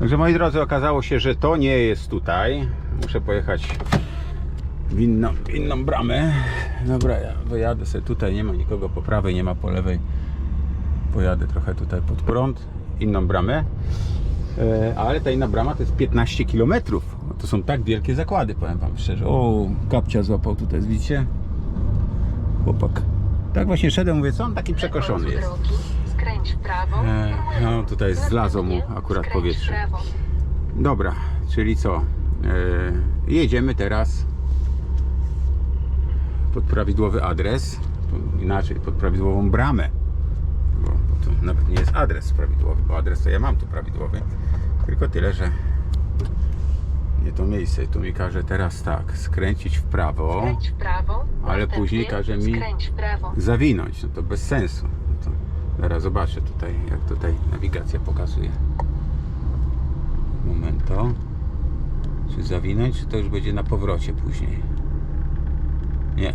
Także moi drodzy, okazało się, że to nie jest tutaj. Muszę pojechać w inną, w inną bramę. Dobra, ja wyjadę sobie tutaj, nie ma nikogo po prawej, nie ma po lewej. Pojadę trochę tutaj pod prąd, inną bramę. E, ale ta inna brama to jest 15 km. To są tak wielkie zakłady, powiem Wam szczerze. O, kapcia złapał tutaj, widzicie? Chłopak. Tak właśnie szedłem, mówię, co on taki przekoszony jest. Skręć w prawo. E, no tutaj zlazło mu akurat powietrze. Dobra, czyli co? E, jedziemy teraz pod prawidłowy adres, inaczej pod prawidłową bramę. Bo, to nawet nie jest adres prawidłowy, bo adres to ja mam tu prawidłowy. Tylko tyle, że nie to miejsce. Tu mi każe teraz tak, skręcić w prawo, Skręć w prawo. Ale później każe mi- zawinąć. No to bez sensu. No to zaraz zobaczę tutaj, jak tutaj nawigacja pokazuje. Momento. Czy zawinąć, czy to już będzie na powrocie później? Nie.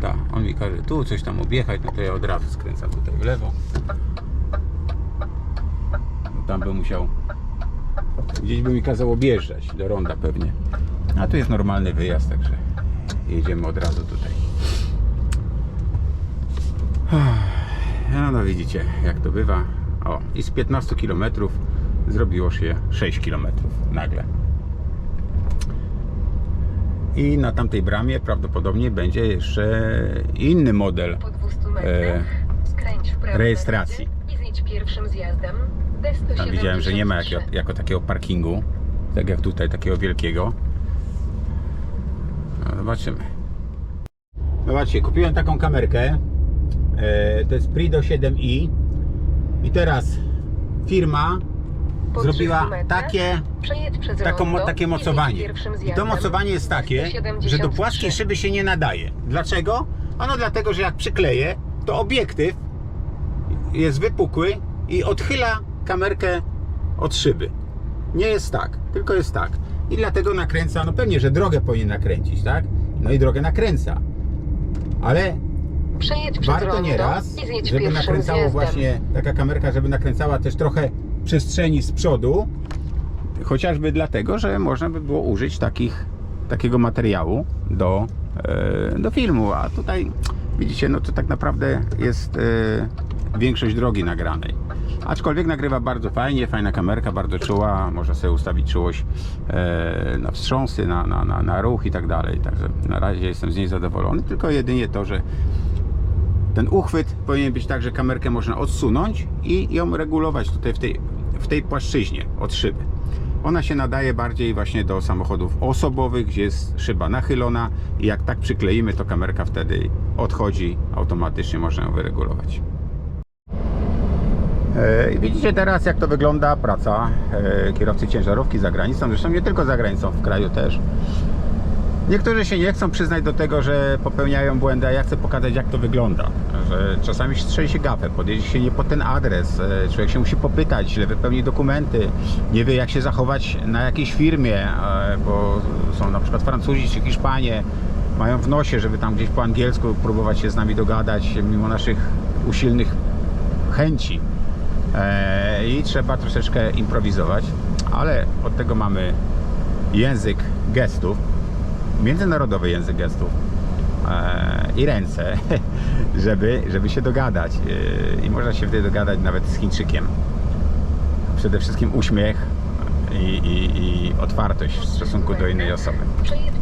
Tak, on mi każe tu coś tam objechać, no to ja od razu skręcam tutaj w lewo. No Tam by musiał. Gdzieś by mi kazał objeżdżać, do ronda pewnie. A tu jest normalny wyjazd, także jedziemy od razu tutaj. No, no widzicie, jak to bywa. O, i z 15 km zrobiło się 6 km nagle. I na tamtej bramie prawdopodobnie będzie jeszcze inny model Po 200 metrach E, rejestracji. na razie I zjedź pierwszym zjazdem. D173. Tam widziałem, że nie ma jako, jako takiego parkingu, tak jak tutaj, takiego wielkiego. No, zobaczymy. Zobaczcie, kupiłem taką kamerkę. E, to jest Prido 7i. I teraz firma Po zrobiła 300 metrach takie, taką, takie mocowanie. I to mocowanie jest takie, że do płaskiej D173. szyby się nie nadaje. Dlaczego? Ano dlatego, że jak przykleję, to obiektyw jest wypukły i odchyla kamerkę od szyby. Nie jest tak, tylko jest tak. I dlatego nakręca, no pewnie, że drogę powinien nakręcić, tak? No i drogę nakręca. Ale Przejedź przez warto rondo nieraz, i zjedź żeby pierwszym nakręcało zjazdem. właśnie taka kamerka, żeby nakręcała też trochę przestrzeni z przodu, chociażby dlatego, że można by było użyć takich, takiego materiału do, e, do filmu, a tutaj widzicie, no to tak naprawdę jest e, większość drogi nagranej. Aczkolwiek nagrywa bardzo fajnie, fajna kamerka, bardzo czuła, można sobie ustawić czułość e, na wstrząsy, na, na, na, na ruch i tak dalej, także na razie jestem z niej zadowolony, tylko jedynie to, że ten uchwyt powinien być tak, że kamerkę można odsunąć i ją regulować tutaj w tej, w tej płaszczyźnie od szyby. Ona się nadaje bardziej właśnie do samochodów osobowych, gdzie jest szyba nachylona i jak tak przykleimy, to kamerka wtedy odchodzi, automatycznie można ją wyregulować. E, Widzicie teraz, jak to wygląda praca e, kierowcy ciężarówki za granicą, zresztą nie tylko za granicą, w kraju też. Niektórzy się nie chcą przyznać do tego, że popełniają błędy, a ja chcę pokazać jak to wygląda. Że czasami strzeli się gafę, podjedzie się nie pod ten adres, e, człowiek się musi popytać, źle wypełni dokumenty, nie wie jak się zachować na jakiejś firmie, e, bo są na przykład Francuzi czy Hiszpanie, mają w nosie, żeby tam gdzieś po angielsku próbować się z nami dogadać, mimo naszych usilnych chęci. E, I trzeba troszeczkę improwizować, ale od tego mamy język gestów, międzynarodowy język gestów e, i ręce, żeby, żeby się dogadać. E, I można się wtedy dogadać nawet z Chińczykiem. Przede wszystkim uśmiech i, i, i otwartość w stosunku do innej osoby.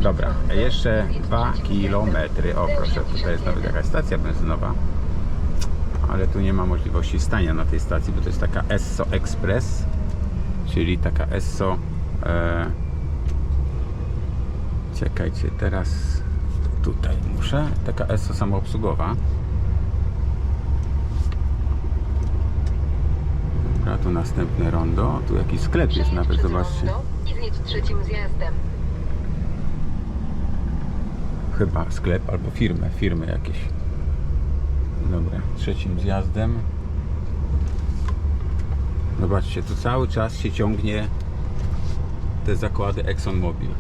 Dobra, jeszcze dwa kilometry. O proszę, tutaj jest nawet jakaś stacja benzynowa. Ale tu nie ma możliwości stania na tej stacji, bo to jest taka Esso Express, czyli taka Esso. E, czekajcie, teraz tutaj muszę. Taka Esso samoobsługowa. Dobra, tu następne rondo. Tu jakiś sklep jest nawet, zobaczcie. rondo I zjedź trzecim zjazdem. Chyba sklep albo firmę, firmy jakieś. Dobra, trzecim zjazdem. Zobaczcie, tu cały czas się ciągnie te zakłady ExxonMobil.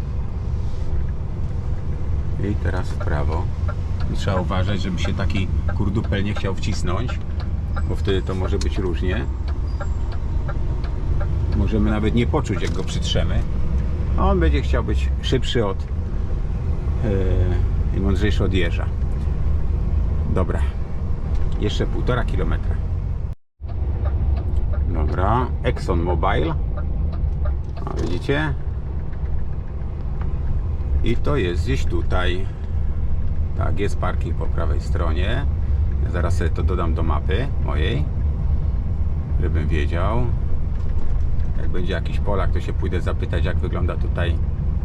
I teraz w prawo. Trzeba uważać, żeby się taki kurdupel nie chciał wcisnąć, bo wtedy to może być różnie. możemy nawet nie poczuć, jak go przytrzemy. A on będzie chciał być szybszy od yy, i mądrzejszy od jeża. Dobra. Jeszcze półtora kilometra. Dobra. Exxon Mobile. A widzicie? I to jest gdzieś tutaj. Tak, jest parking po prawej stronie. Ja zaraz sobie to dodam do mapy mojej, żebym wiedział. Jak będzie jakiś Polak, to się pójdę zapytać, jak wygląda tutaj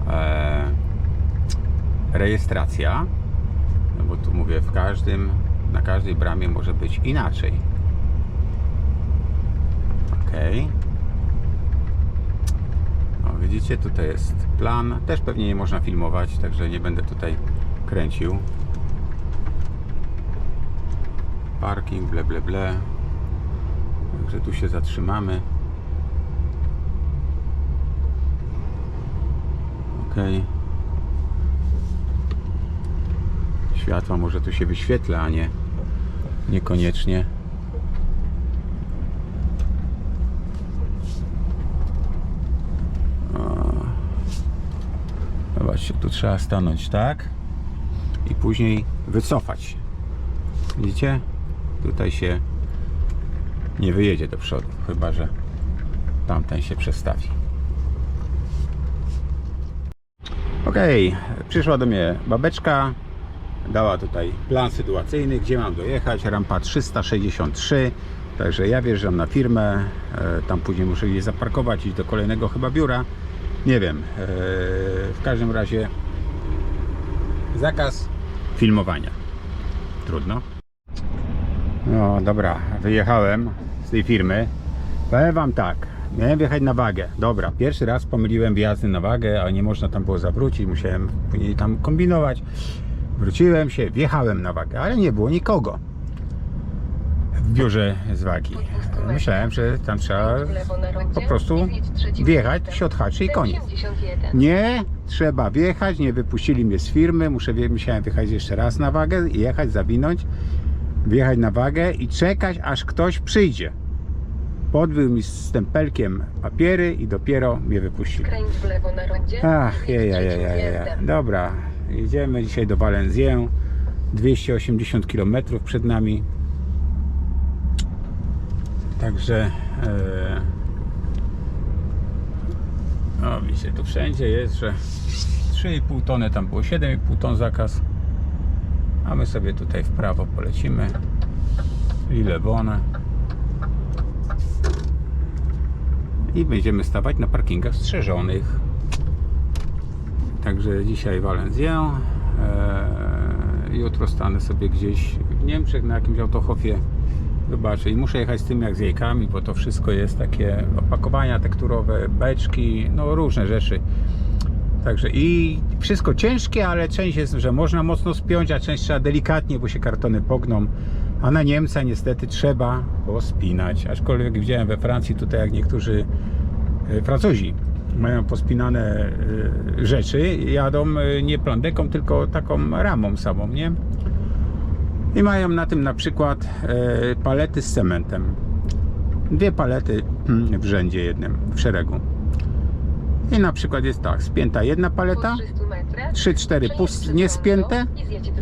e, rejestracja. No bo tu mówię, w każdym, na każdej bramie może być inaczej. Okej. O, widzicie, tutaj jest plan. Też pewnie nie można filmować, także nie będę tutaj kręcił. Parking, ble, ble, ble. Także tu się zatrzymamy. Ok. Światła może tu się wyświetla, a nie niekoniecznie. O. Zobaczcie, tu trzeba stanąć tak i później wycofać. Widzicie? Tutaj się nie wyjedzie do przodu, chyba że tamten się przestawi. Ok, przyszła do mnie babeczka, dała tutaj plan sytuacyjny, gdzie mam dojechać, rampa 363, także ja wjeżdżam na firmę, e, tam później muszę gdzieś zaparkować, iść do kolejnego chyba biura, nie wiem, e, w każdym razie zakaz filmowania, trudno. No dobra, wyjechałem z tej firmy. Powiem wam tak, miałem wjechać na wagę. Dobra, pierwszy raz pomyliłem wjazdy na wagę, a nie można tam było zawrócić, musiałem później tam kombinować. Wróciłem się, wjechałem na wagę, ale nie było nikogo w biurze z wagi. Myślałem, że tam trzeba W po prostu wjechać, zjazdem. się odhaczy i koniec. 81. Nie, trzeba wjechać, nie wypuścili mnie z firmy, muszę, musiałem wjechać jeszcze raz na wagę, i jechać, zawinąć, wjechać na wagę i czekać, aż ktoś przyjdzie. Podbił mi z stempelkiem papiery i dopiero mnie wypuścili. W Ach, i je, wjedź je, je, trzecim je, je. zjazdem. Dobra, jedziemy dzisiaj do Valenciennes. 280 km przed nami. Także e... o, widzicie, tu wszędzie jest, że 3,5 tony, tam było 7,5 ton zakaz. A my sobie tutaj w prawo polecimy. Lillebonne. I będziemy stawać na parkingach strzeżonych. Także dzisiaj Valenciennes. Eee, jutro stanę sobie gdzieś w Niemczech na jakimś autohofie. Zobaczę i muszę jechać z tym jak z jajkami, bo to wszystko jest takie opakowania tekturowe, beczki, no różne rzeczy. Także i wszystko ciężkie, ale część jest, że można mocno spiąć, a część trzeba delikatnie, bo się kartony pogną. A na Niemca niestety trzeba pospinać. Aczkolwiek widziałem we Francji tutaj jak niektórzy e, Francuzi mają pospinane e, rzeczy, jadą e, nie plandeką, tylko taką ramą samą, nie? I mają na tym na przykład e, palety z cementem. Dwie palety mm, w rzędzie jednym, w szeregu. I na przykład jest tak, spięta jedna paleta, Po 300 metrach 3-4 przejedź pust, niespięte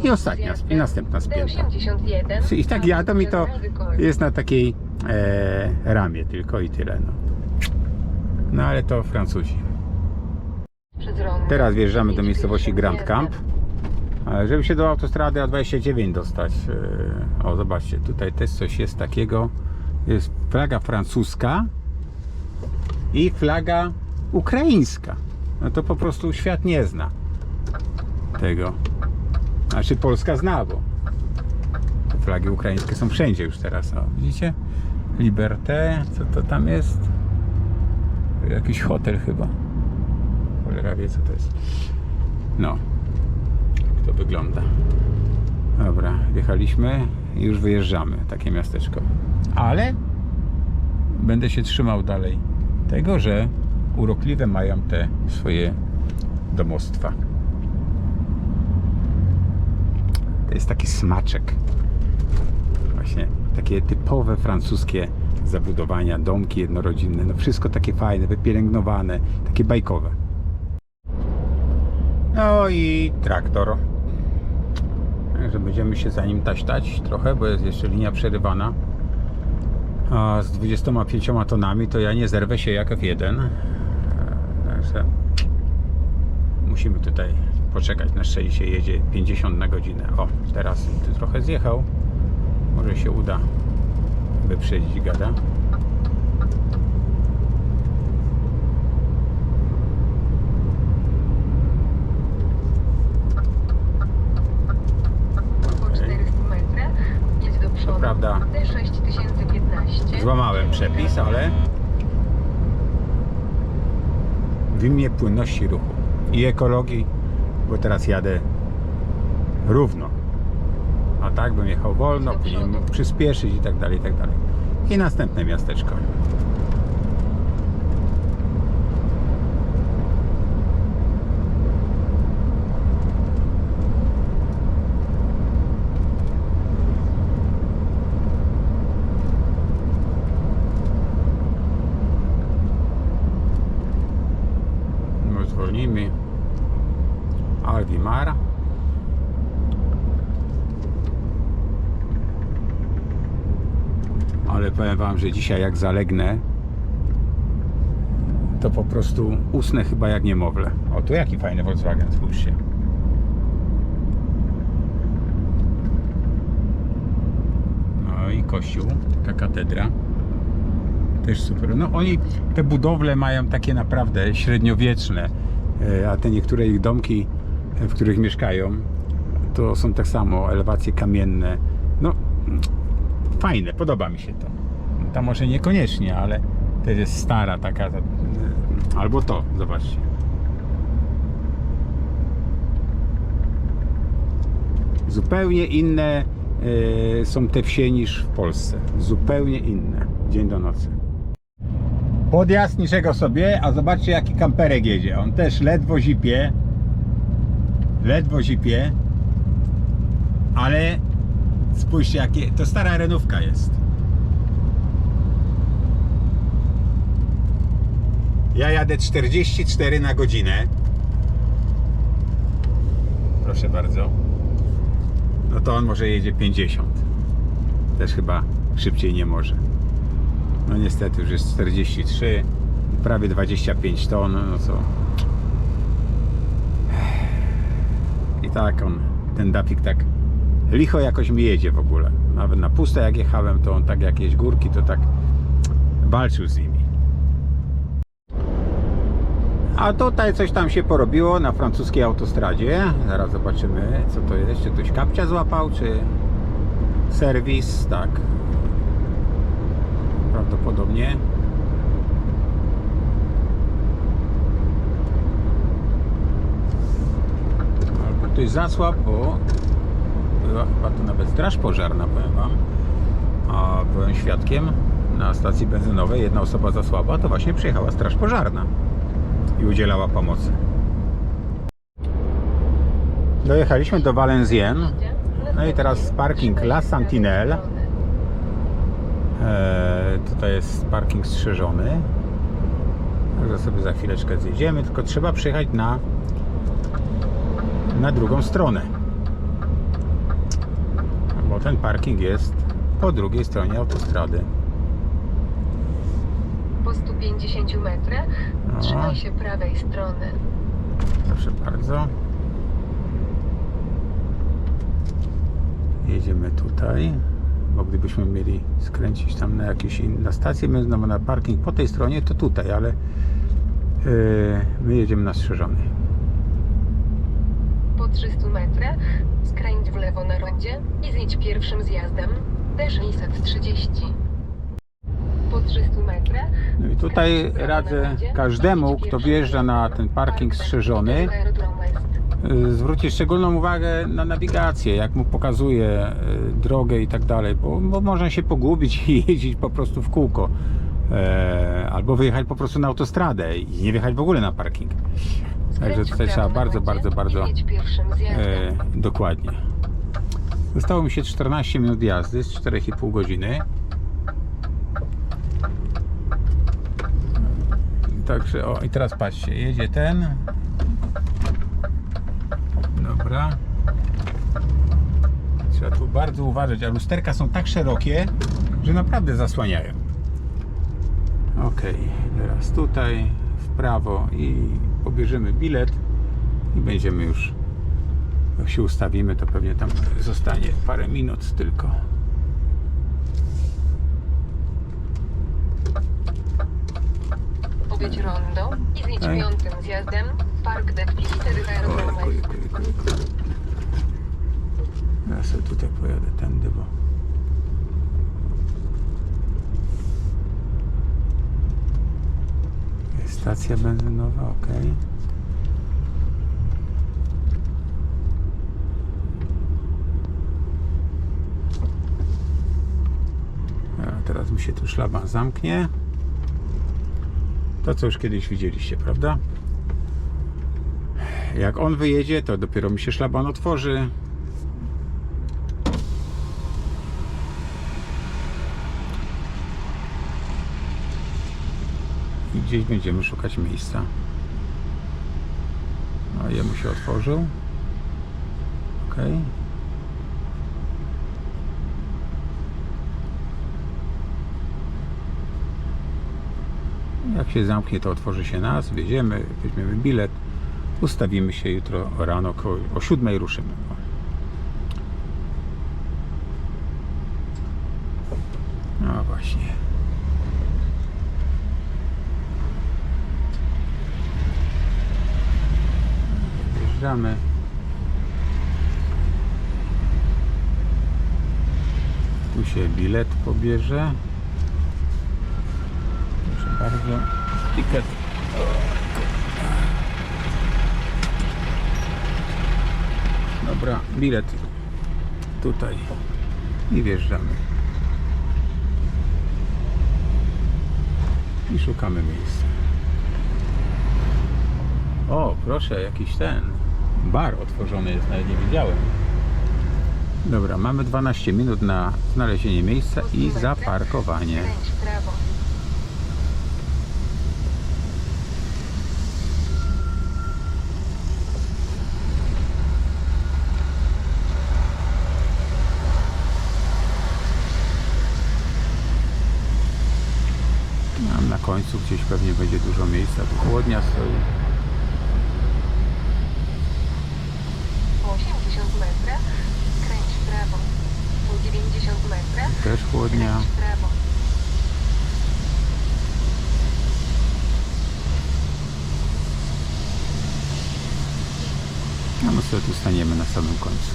i ostatnia, i następna spięta. D81, I tak jadą i to jest na takiej e, ramie tylko i tyle. No. no ale to Francuzi. Teraz wjeżdżamy do miejscowości Grand. Camp. Ale Żeby się do autostrady A29 dostać. e, O, zobaczcie, tutaj też coś jest takiego. Jest flaga francuska i flaga ukraińska. No to po prostu świat nie zna tego. Znaczy Polska zna, bo flagi ukraińskie są wszędzie już teraz. O, widzicie? Liberté, co to tam jest? Jakiś hotel chyba. Cholera wie co to jest. No. To wygląda. Dobra, wjechaliśmy i już wyjeżdżamy. Takie miasteczko. Ale będę się trzymał dalej tego, że urokliwe mają te swoje domostwa. To jest taki smaczek. Właśnie takie typowe francuskie zabudowania, domki jednorodzinne, no wszystko takie fajne, wypielęgnowane, takie bajkowe. No i traktor. Także będziemy się za nim taśtać trochę, bo jest jeszcze linia przerywana. A z 25 tonami to ja nie zerwę się jak F1. E, Także musimy tutaj poczekać. Na szczęście jedzie 50 na godzinę. O, teraz tu trochę zjechał. Może się uda wyprzedzić gada. Po 400 metrach jedź do przodu. Prawda. D6015. Złamałem przepis, ale w imię płynności ruchu i ekologii, bo teraz jadę równo. A tak bym jechał wolno, później mógł przyspieszyć i tak dalej, i tak dalej. I następne miasteczko. Zwolnijmy. Alvimara. Ale powiem wam, że dzisiaj jak zalegnę, to po prostu usnę chyba jak niemowlę. O, tu jaki fajny Volkswagen, spójrzcie. No i kościół, taka katedra. Też super. No oni, te budowle mają takie naprawdę średniowieczne, a te niektóre ich domki, e, w których mieszkają, to są tak samo elewacje kamienne. No, fajne, podoba mi się to. Ta może niekoniecznie, ale to jest stara taka, ta- albo to, zobaczcie. Zupełnie inne e, są te wsie niż w Polsce. Zupełnie inne. Dzień do nocy. Podjazd niczego sobie, a zobaczcie jaki kamperek jedzie. On też ledwo zipie. Ledwo zipie. Ale spójrzcie jakie. To stara renówka jest. Ja jadę 44 na godzinę. Proszę bardzo. No to on może jedzie 50. Też chyba szybciej nie może. No niestety już jest 43, prawie 25 ton, no co. I tak on, ten dapik tak licho jakoś mi jedzie w ogóle. Nawet na puste jak jechałem, to on tak jakieś górki, to tak walczył z nimi. A tutaj coś tam się porobiło na francuskiej autostradzie. Zaraz zobaczymy, co to jest. Czy ktoś kapcia złapał, czy serwis? Tak. Prawdopodobnie. Albo ktoś zasłab, bo była chyba to nawet straż pożarna, powiem Wam. A byłem świadkiem na stacji benzynowej. Jedna osoba zasłaba, to właśnie przyjechała straż pożarna i udzielała pomocy. Dojechaliśmy do Valenciennes. No i teraz parking La Sentinelle. Tutaj jest parking strzeżony. Także sobie za chwileczkę zjedziemy, tylko trzeba przyjechać na na drugą stronę. Bo ten parking jest po drugiej stronie autostrady. Po 150 metrach No. trzymaj się prawej strony. Proszę bardzo. Jedziemy tutaj, bo gdybyśmy mieli skręcić tam na jakieś inne stacje benzynowe, na parking po tej stronie, to tutaj, ale yy, my jedziemy na strzeżony. Po 300 metrach skręć w lewo na rondzie i zjedź pierwszym zjazdem D630. Po 300 metrach No i tutaj radzę każdemu, kto wjeżdża na ten parking strzeżony, Y, zwrócić szczególną uwagę na nawigację, jak mu pokazuje y, drogę i tak dalej, bo, bo można się pogubić i jeździć po prostu w kółko. E, albo wyjechać po prostu na autostradę i nie wjechać w ogóle na parking. Także tutaj trzeba bardzo, bardzo, bardzo e, dokładnie. Zostało mi się 14 minut jazdy z 4,5 godziny. Także, o i teraz patrzcie, jedzie ten, Dobra. Trzeba tu bardzo uważać, a lusterka są tak szerokie, że naprawdę zasłaniają. Ok, teraz tutaj w prawo i pobierzemy bilet i będziemy już jak się ustawimy, to pewnie tam zostanie parę minut tylko. Powiedz rondo i zjedź Tak. piątym zjazdem Park Deck 4 aerodromu Ojku, ojku, ojku, ojku. Ja sobie tutaj pojadę tędy, bo... Stacja benzynowa, ok. Teraz mi się tu szlaban zamknie. To co już kiedyś widzieliście, prawda? Jak on wyjedzie, to dopiero mi się szlaban otworzy. I gdzieś będziemy szukać miejsca. No, jemu się otworzył. Ok. Jak się zamknie, to otworzy się nas, wjedziemy, weźmiemy bilet, ustawimy się jutro rano, koło- o 7 ruszymy. No właśnie. Wjeżdżamy. Tu się bilet pobierze. Proszę bardzo. Ticket. Dobra, bilet tutaj i wjeżdżamy. I szukamy miejsca. O, proszę, jakiś ten bar otworzony jest, nawet nie widziałem. Dobra, mamy 12 minut na znalezienie miejsca i zaparkowanie. Skręć w prawo. Tam na końcu gdzieś pewnie będzie dużo miejsca. Tu chłodnia stoi. Po 80 metrach skręć w prawo. Po 90 metrach Też chłodnia. skręć w prawo. A my sobie tu staniemy na samym końcu.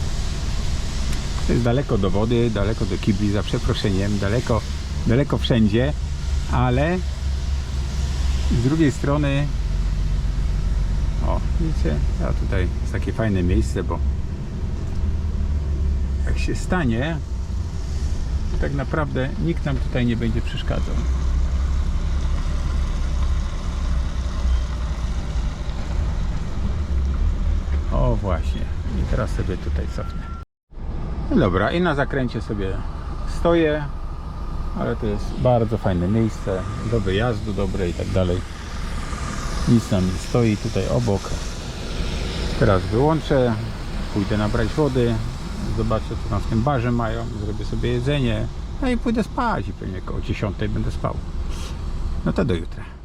To jest daleko do wody, daleko do kibli, za przeproszeniem, daleko, daleko wszędzie, ale z drugiej strony o, widzicie, a tutaj jest takie fajne miejsce, bo jak się stanie, to tak naprawdę nikt nam tutaj nie będzie przeszkadzał. O właśnie. I teraz sobie tutaj cofnę. Dobra, i na zakręcie sobie stoję, ale to jest bardzo fajne miejsce do wyjazdu dobre i tak dalej. Nic nam nie stoi tutaj obok. Teraz wyłączę, pójdę nabrać wody, zobaczę co tam w tym barze mają, zrobię sobie jedzenie, no i pójdę spać i pewnie około 10 będę spał. No to do jutra.